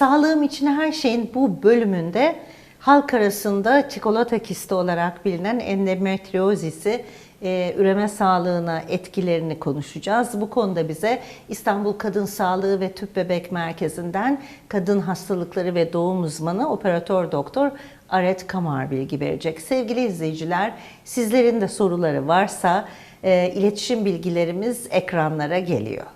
Sağlığım için her şeyin bu bölümünde halk arasında çikolata kisti olarak bilinen endometriozisi e, üreme sağlığına etkilerini konuşacağız. Bu konuda bize İstanbul Kadın Sağlığı ve Tüp Bebek Merkezi'nden kadın hastalıkları ve doğum uzmanı operatör doktor Aret Kamar bilgi verecek. Sevgili izleyiciler, sizlerin de soruları varsa e, iletişim bilgilerimiz ekranlara geliyor.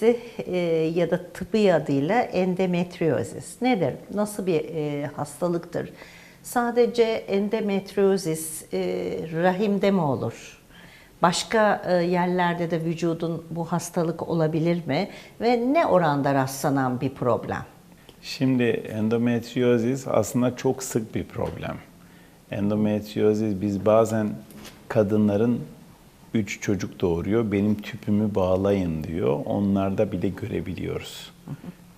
Kisti e, ya da tıbbi adıyla endometriozis nedir? Nasıl bir e, hastalıktır? Sadece endometriozis e, rahimde mi olur? Başka e, yerlerde de vücudun bu hastalık olabilir mi? Ve ne oranda rastlanan bir problem? Şimdi endometriozis aslında çok sık bir problem. Endometriozis biz bazen kadınların üç çocuk doğuruyor, benim tüpümü bağlayın diyor. Onlarda bile görebiliyoruz.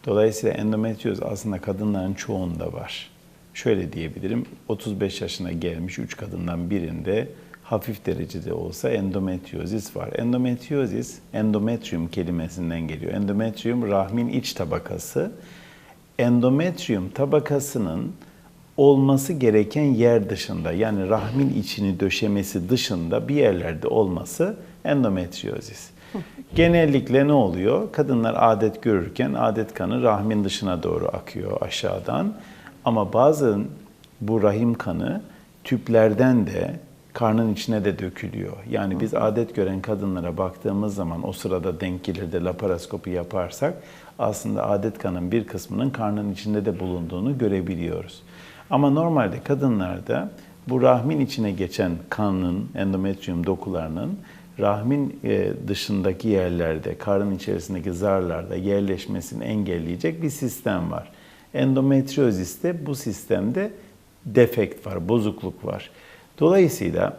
Dolayısıyla endometriyoz aslında kadınların çoğunda var. Şöyle diyebilirim, 35 yaşına gelmiş 3 kadından birinde hafif derecede olsa endometriozis var. Endometriozis, endometrium kelimesinden geliyor. Endometrium rahmin iç tabakası. Endometrium tabakasının olması gereken yer dışında yani rahmin içini döşemesi dışında bir yerlerde olması endometriozis. Genellikle ne oluyor? Kadınlar adet görürken adet kanı rahmin dışına doğru akıyor aşağıdan. Ama bazen bu rahim kanı tüplerden de karnın içine de dökülüyor. Yani biz adet gören kadınlara baktığımız zaman o sırada denk gelir de laparoskopi yaparsak aslında adet kanın bir kısmının karnın içinde de bulunduğunu görebiliyoruz. Ama normalde kadınlarda bu rahmin içine geçen kanın, endometrium dokularının rahmin e, dışındaki yerlerde, karın içerisindeki zarlarda yerleşmesini engelleyecek bir sistem var. Endometrioziste bu sistemde defekt var, bozukluk var. Dolayısıyla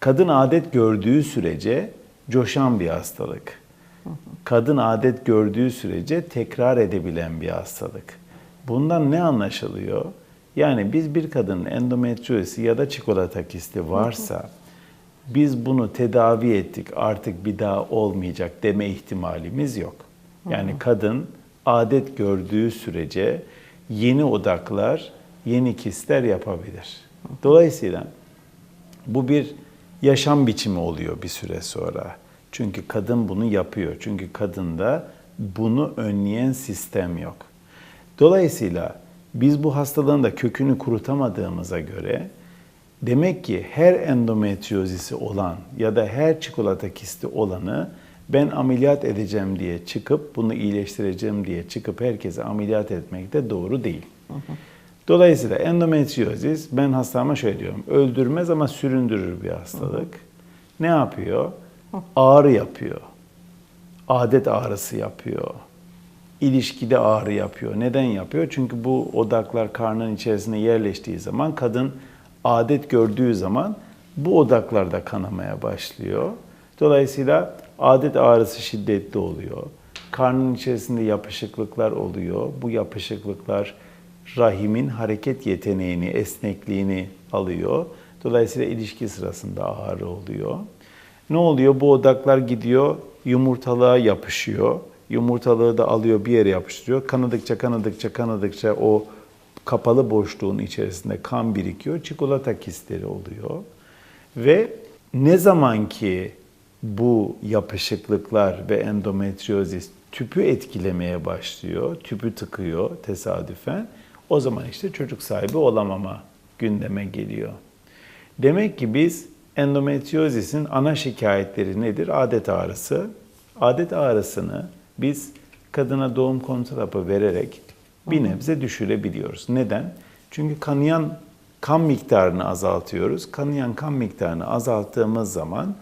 kadın adet gördüğü sürece coşan bir hastalık. Kadın adet gördüğü sürece tekrar edebilen bir hastalık. Bundan ne anlaşılıyor? Yani biz bir kadının endometriozisi ya da çikolata kisti varsa biz bunu tedavi ettik artık bir daha olmayacak deme ihtimalimiz yok. Yani kadın adet gördüğü sürece yeni odaklar, yeni kistler yapabilir. Dolayısıyla bu bir yaşam biçimi oluyor bir süre sonra. Çünkü kadın bunu yapıyor. Çünkü kadında bunu önleyen sistem yok. Dolayısıyla biz bu hastalığın da kökünü kurutamadığımıza göre demek ki her endometriozisi olan ya da her çikolata kisti olanı ben ameliyat edeceğim diye çıkıp bunu iyileştireceğim diye çıkıp herkese ameliyat etmek de doğru değil. Dolayısıyla endometriozis ben hastama şöyle diyorum. Öldürmez ama süründürür bir hastalık. Ne yapıyor? Ağrı yapıyor. Adet ağrısı yapıyor. İlişkide ağrı yapıyor. Neden yapıyor? Çünkü bu odaklar karnın içerisine yerleştiği zaman kadın adet gördüğü zaman bu odaklarda kanamaya başlıyor. Dolayısıyla adet ağrısı şiddetli oluyor. Karnın içerisinde yapışıklıklar oluyor. Bu yapışıklıklar rahimin hareket yeteneğini, esnekliğini alıyor. Dolayısıyla ilişki sırasında ağrı oluyor. Ne oluyor? Bu odaklar gidiyor, yumurtalığa yapışıyor. Yumurtalığı da alıyor bir yere yapıştırıyor. Kanadıkça kanadıkça kanadıkça o kapalı boşluğun içerisinde kan birikiyor. Çikolata kistleri oluyor. Ve ne zaman ki bu yapışıklıklar ve endometriozis tüpü etkilemeye başlıyor, tüpü tıkıyor tesadüfen, o zaman işte çocuk sahibi olamama gündeme geliyor. Demek ki biz endometriozisin ana şikayetleri nedir? Adet ağrısı. Adet ağrısını biz kadına doğum kontrol hapı vererek bir nebze düşürebiliyoruz. Neden? Çünkü kanayan kan miktarını azaltıyoruz. Kanayan kan miktarını azalttığımız zaman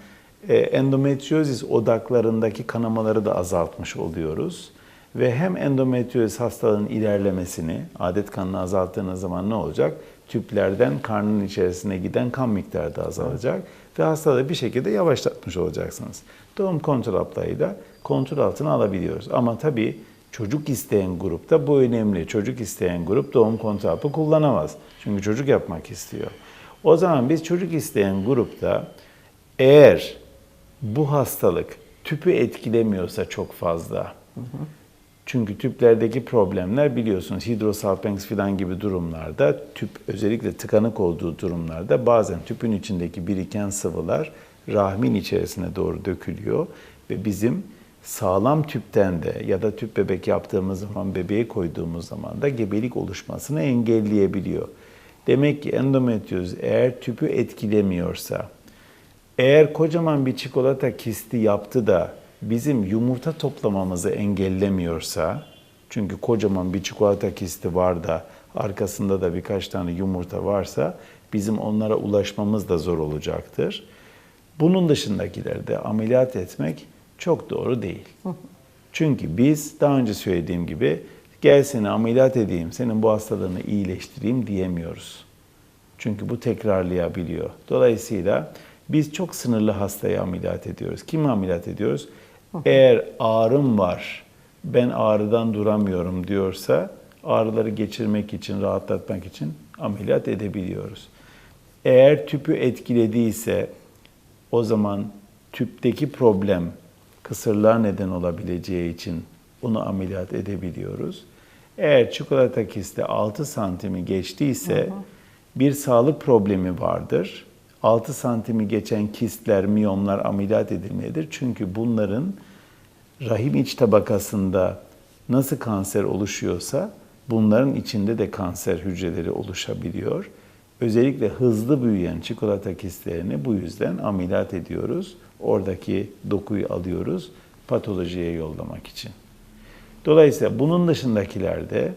e, endometriozis odaklarındaki kanamaları da azaltmış oluyoruz. Ve hem endometriozis hastalığının ilerlemesini, adet kanını azalttığınız zaman ne olacak? tüplerden karnın içerisine giden kan miktarı da azalacak ve hastalığı bir şekilde yavaşlatmış olacaksınız. Doğum kontrol haplarıyla kontrol altına alabiliyoruz. Ama tabii çocuk isteyen grupta bu önemli. Çocuk isteyen grup doğum kontrol hapı kullanamaz. Çünkü çocuk yapmak istiyor. O zaman biz çocuk isteyen grupta eğer bu hastalık tüpü etkilemiyorsa çok fazla. Çünkü tüplerdeki problemler biliyorsunuz hidrosalpinx falan gibi durumlarda tüp özellikle tıkanık olduğu durumlarda bazen tüpün içindeki biriken sıvılar rahmin içerisine doğru dökülüyor ve bizim sağlam tüpten de ya da tüp bebek yaptığımız zaman bebeğe koyduğumuz zaman da gebelik oluşmasını engelleyebiliyor. Demek ki endometrioz eğer tüpü etkilemiyorsa eğer kocaman bir çikolata kisti yaptı da bizim yumurta toplamamızı engellemiyorsa, çünkü kocaman bir çikolata kisti var da arkasında da birkaç tane yumurta varsa bizim onlara ulaşmamız da zor olacaktır. Bunun dışındakilerde ameliyat etmek çok doğru değil. Çünkü biz daha önce söylediğim gibi gel seni ameliyat edeyim, senin bu hastalığını iyileştireyim diyemiyoruz. Çünkü bu tekrarlayabiliyor. Dolayısıyla biz çok sınırlı hastayı ameliyat ediyoruz. Kimi ameliyat ediyoruz? Eğer ağrım var, ben ağrıdan duramıyorum diyorsa ağrıları geçirmek için, rahatlatmak için ameliyat edebiliyoruz. Eğer tüpü etkilediyse o zaman tüpteki problem kısırlar neden olabileceği için onu ameliyat edebiliyoruz. Eğer çikolata kisti 6 santimi geçtiyse bir sağlık problemi vardır. 6 santimi geçen kistler, miyomlar ameliyat edilmelidir. Çünkü bunların rahim iç tabakasında nasıl kanser oluşuyorsa bunların içinde de kanser hücreleri oluşabiliyor. Özellikle hızlı büyüyen çikolata kistlerini bu yüzden ameliyat ediyoruz. Oradaki dokuyu alıyoruz patolojiye yollamak için. Dolayısıyla bunun dışındakilerde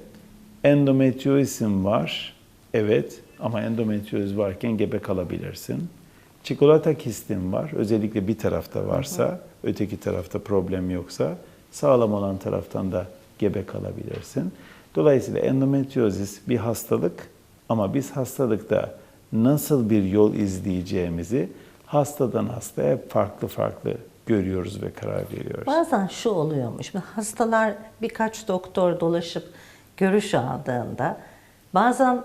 endometriozim var. Evet ama endometrioz varken gebe kalabilirsin. Çikolata kistin var. Özellikle bir tarafta varsa, öteki tarafta problem yoksa sağlam olan taraftan da gebe kalabilirsin. Dolayısıyla endometriozis bir hastalık ama biz hastalıkta nasıl bir yol izleyeceğimizi hastadan hastaya farklı farklı görüyoruz ve karar veriyoruz. Bazen şu oluyormuş. Hastalar birkaç doktor dolaşıp görüş aldığında bazen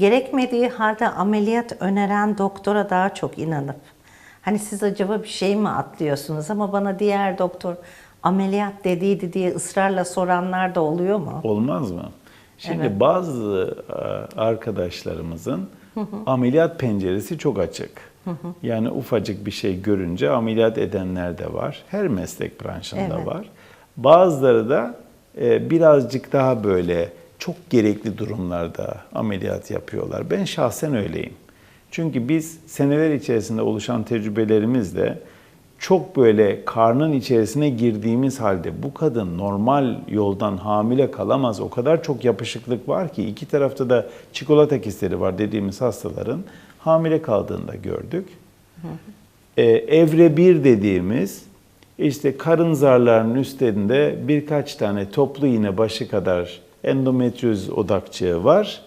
gerekmediği halde ameliyat öneren doktora daha çok inanıp hani siz acaba bir şey mi atlıyorsunuz ama bana diğer doktor ameliyat dediydi diye ısrarla soranlar da oluyor mu? Olmaz mı? Şimdi Evet. bazı e, arkadaşlarımızın ameliyat penceresi çok açık. Yani ufacık bir şey görünce ameliyat edenler de var. Her meslek branşında Evet. var. Bazıları da e, birazcık daha böyle çok gerekli durumlarda ameliyat yapıyorlar. Ben şahsen öyleyim. Çünkü biz seneler içerisinde oluşan tecrübelerimizle çok böyle karnın içerisine girdiğimiz halde bu kadın normal yoldan hamile kalamaz. O kadar çok yapışıklık var ki iki tarafta da çikolata kistleri var dediğimiz hastaların hamile kaldığını da gördük. Ee, evre 1 dediğimiz işte karın zarlarının üstünde birkaç tane toplu iğne başı kadar endometrioz odakçığı var.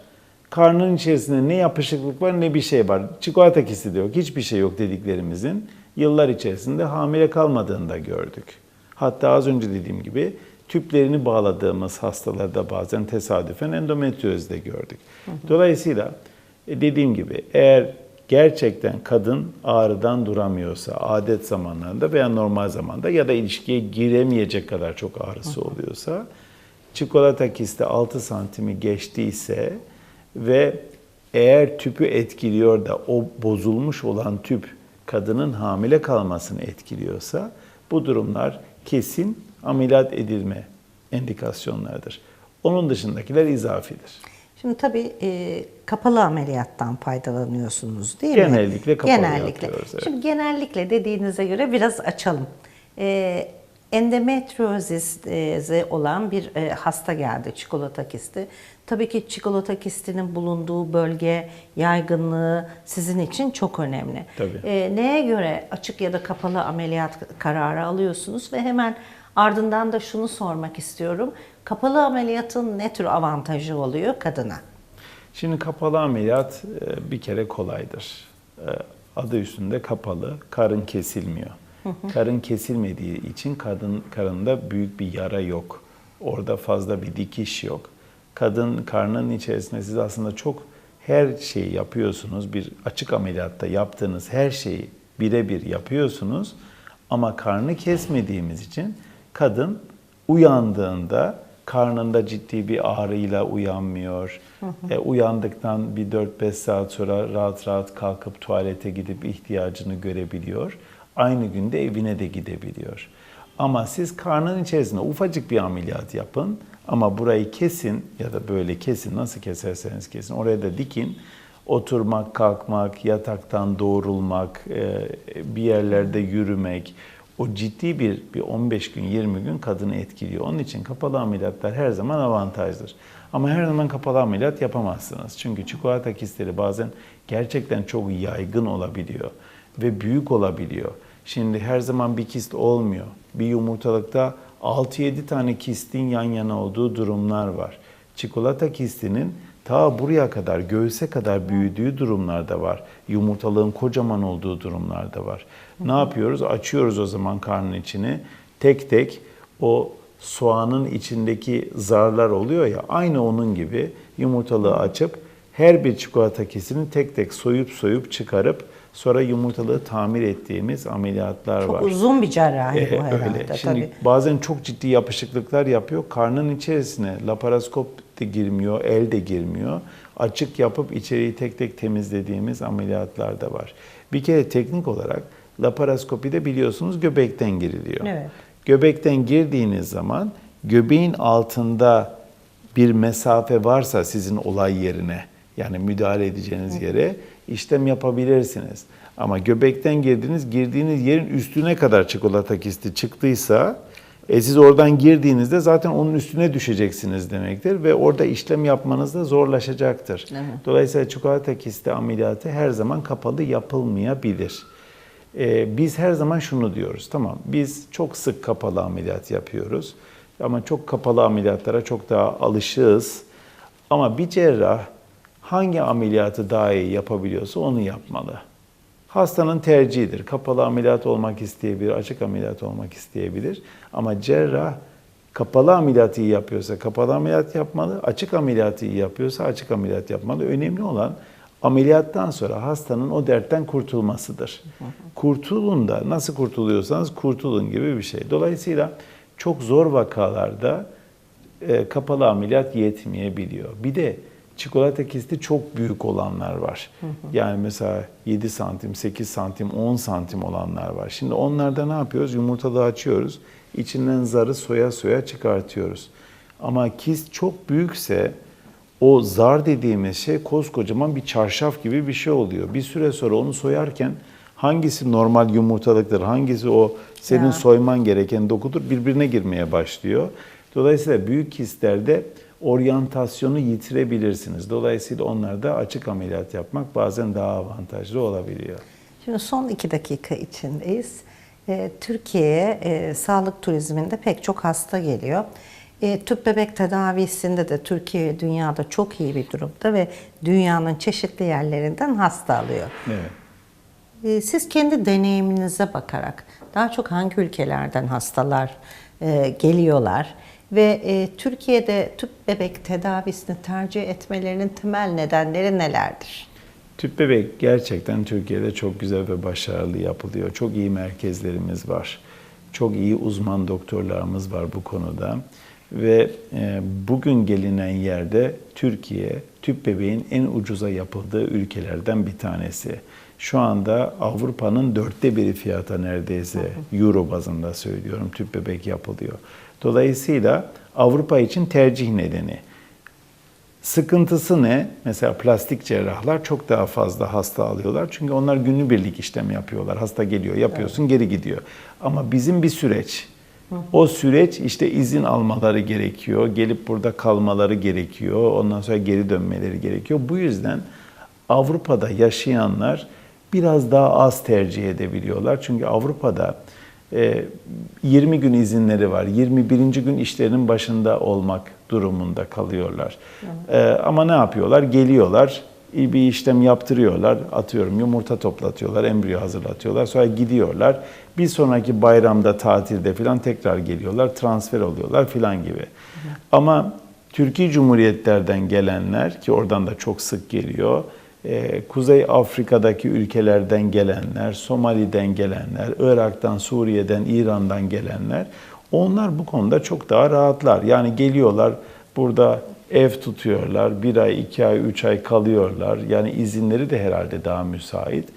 Karnın içerisinde ne yapışıklık var ne bir şey var. Çikolata kisti de yok, hiçbir şey yok dediklerimizin yıllar içerisinde hamile kalmadığını da gördük. Hatta az önce dediğim gibi tüplerini bağladığımız hastalarda bazen tesadüfen endometrioz de gördük. Dolayısıyla e, dediğim gibi eğer gerçekten kadın ağrıdan duramıyorsa adet zamanlarında veya normal zamanda ya da ilişkiye giremeyecek kadar çok ağrısı oluyorsa çikolata kisti 6 santimi geçtiyse ve eğer tüpü etkiliyor da o bozulmuş olan tüp kadının hamile kalmasını etkiliyorsa bu durumlar kesin ameliyat edilme endikasyonlarıdır. Onun dışındakiler izafidir. Şimdi tabii e, kapalı ameliyattan faydalanıyorsunuz değil mi? Genellikle kapalı Genellikle. yapıyoruz, evet. Şimdi genellikle dediğinize göre biraz açalım. E, endometriozisi olan bir e, hasta geldi çikolata kisti. Tabii ki çikolata kistinin bulunduğu bölge, yaygınlığı sizin için çok önemli. Tabii. E, neye göre açık ya da kapalı ameliyat kararı alıyorsunuz ve hemen ardından da şunu sormak istiyorum. Kapalı ameliyatın ne tür avantajı oluyor kadına? Şimdi kapalı ameliyat e, bir kere kolaydır. Adı üstünde kapalı, karın kesilmiyor. Karın kesilmediği için kadın karında büyük bir yara yok. Orada fazla bir dikiş yok. Kadın karnının içerisinde siz aslında çok her şeyi yapıyorsunuz. Bir açık ameliyatta yaptığınız her şeyi birebir yapıyorsunuz. Ama karnı kesmediğimiz için kadın uyandığında karnında ciddi bir ağrıyla uyanmıyor. E, uyandıktan bir 4-5 saat sonra rahat rahat kalkıp tuvalete gidip ihtiyacını görebiliyor. Aynı günde evine de gidebiliyor. Ama siz karnın içerisinde ufacık bir ameliyat yapın ama burayı kesin ya da böyle kesin nasıl keserseniz kesin oraya da dikin. Oturmak, kalkmak, yataktan doğrulmak, e, bir yerlerde yürümek, o ciddi bir, bir 15 gün 20 gün kadını etkiliyor. Onun için kapalı ameliyatlar her zaman avantajdır. Ama her zaman kapalı ameliyat yapamazsınız. Çünkü çikolata kistleri bazen gerçekten çok yaygın olabiliyor ve büyük olabiliyor. Şimdi her zaman bir kist olmuyor. Bir yumurtalıkta 6-7 tane kistin yan yana olduğu durumlar var. Çikolata kistinin ta buraya kadar, göğüse kadar büyüdüğü durumlarda var. Yumurtalığın kocaman olduğu durumlarda var. Ne yapıyoruz? Açıyoruz o zaman karnın içini. Tek tek o soğanın içindeki zarlar oluyor ya aynı onun gibi yumurtalığı açıp her bir çikolata kesini tek tek soyup soyup çıkarıp sonra yumurtalığı tamir ettiğimiz ameliyatlar Çok var. uzun bir cerrahi Ee, bu herhalde öyle. Şimdi tabii. bazen çok ciddi yapışıklıklar yapıyor. Karnın içerisine laparoskop de girmiyor, el de girmiyor. Açık yapıp içeriği tek tek temizlediğimiz ameliyatlar da var. Bir kere teknik olarak laparoskopide biliyorsunuz göbekten giriliyor. Evet. Göbekten girdiğiniz zaman göbeğin altında bir mesafe varsa sizin olay yerine yani müdahale edeceğiniz yere işlem yapabilirsiniz. Ama göbekten girdiniz, girdiğiniz yerin üstüne kadar çikolata kisti çıktıysa e siz oradan girdiğinizde zaten onun üstüne düşeceksiniz demektir ve orada işlem yapmanız da zorlaşacaktır. Evet. Dolayısıyla çikolata kisti ameliyatı her zaman kapalı yapılmayabilir. Ee, biz her zaman şunu diyoruz. Tamam biz çok sık kapalı ameliyat yapıyoruz. Ama çok kapalı ameliyatlara çok daha alışığız. Ama bir cerrah hangi ameliyatı daha iyi yapabiliyorsa onu yapmalı. Hastanın tercihidir. Kapalı ameliyat olmak isteyebilir, açık ameliyat olmak isteyebilir. Ama cerrah kapalı ameliyatı iyi yapıyorsa kapalı ameliyat yapmalı, açık ameliyatı iyi yapıyorsa açık ameliyat yapmalı. Önemli olan ameliyattan sonra hastanın o dertten kurtulmasıdır. Kurtulun da nasıl kurtuluyorsanız kurtulun gibi bir şey. Dolayısıyla çok zor vakalarda e, kapalı ameliyat yetmeyebiliyor. Bir de çikolata kisti çok büyük olanlar var. Yani mesela 7 santim, 8 santim, 10 santim olanlar var. Şimdi onlarda ne yapıyoruz? Yumurtalığı açıyoruz. İçinden zarı soya soya çıkartıyoruz. Ama kist çok büyükse o zar dediğimiz şey koskocaman bir çarşaf gibi bir şey oluyor. Bir süre sonra onu soyarken hangisi normal yumurtalıktır, hangisi o senin Ya. soyman gereken dokudur birbirine girmeye başlıyor. Dolayısıyla büyük kistlerde oryantasyonu yitirebilirsiniz. Dolayısıyla onlarda açık ameliyat yapmak bazen daha avantajlı olabiliyor. Şimdi son iki dakika içindeyiz. Ee, Türkiye'ye e, sağlık turizminde pek çok hasta geliyor. E, tüp bebek tedavisinde de Türkiye dünyada çok iyi bir durumda ve dünyanın çeşitli yerlerinden hasta alıyor. Evet. E, siz kendi deneyiminize bakarak daha çok hangi ülkelerden hastalar e, geliyorlar ve e, Türkiye'de tüp bebek tedavisini tercih etmelerinin temel nedenleri nelerdir? Tüp bebek gerçekten Türkiye'de çok güzel ve başarılı yapılıyor. Çok iyi merkezlerimiz var. Çok iyi uzman doktorlarımız var bu konuda. Ve e, bugün gelinen yerde Türkiye tüp bebeğin en ucuza yapıldığı ülkelerden bir tanesi. Şu anda Avrupa'nın dörtte biri fiyata neredeyse euro bazında söylüyorum tüp bebek yapılıyor. Dolayısıyla Avrupa için tercih nedeni. Sıkıntısı ne? Mesela plastik cerrahlar çok daha fazla hasta alıyorlar. Çünkü onlar günübirlik işlem yapıyorlar. Hasta geliyor, yapıyorsun, geri gidiyor. Ama bizim bir süreç. O süreç işte izin almaları gerekiyor. Gelip burada kalmaları gerekiyor. Ondan sonra geri dönmeleri gerekiyor. Bu yüzden Avrupa'da yaşayanlar biraz daha az tercih edebiliyorlar. Çünkü Avrupa'da 20 gün izinleri var. 21. gün işlerinin başında olmak durumunda kalıyorlar. E, ama ne yapıyorlar? Geliyorlar, bir işlem yaptırıyorlar. Atıyorum yumurta toplatıyorlar, embriyo hazırlatıyorlar. Sonra gidiyorlar. Bir sonraki bayramda, tatilde falan tekrar geliyorlar. Transfer oluyorlar falan gibi. Ama Türkiye Cumhuriyetlerden gelenler ki oradan da çok sık geliyor. E, Kuzey Afrika'daki ülkelerden gelenler, Somali'den gelenler, Irak'tan, Suriye'den, İran'dan gelenler onlar bu konuda çok daha rahatlar. Yani geliyorlar burada ev tutuyorlar, bir ay, iki ay, üç ay kalıyorlar. Yani izinleri de herhalde daha müsait.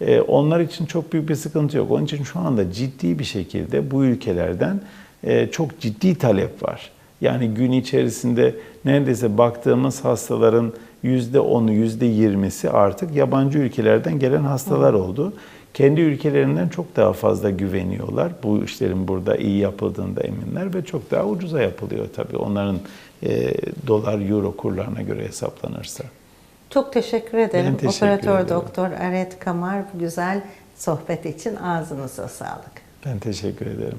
E, onlar için çok büyük bir sıkıntı yok. Onun için şu anda ciddi bir şekilde bu ülkelerden e, çok ciddi talep var. Yani gün içerisinde neredeyse baktığımız hastaların %10'u, %20'si artık yabancı ülkelerden gelen hastalar oldu. Kendi ülkelerinden çok daha fazla güveniyorlar. Bu işlerin burada iyi yapıldığında eminler ve çok daha ucuza yapılıyor tabii. Onların e, dolar, euro kurlarına göre hesaplanırsa. Çok teşekkür ederim. Ben teşekkür Operatör ederim. Doktor Aret Kamar bu güzel sohbet için ağzınıza sağlık. Ben teşekkür ederim.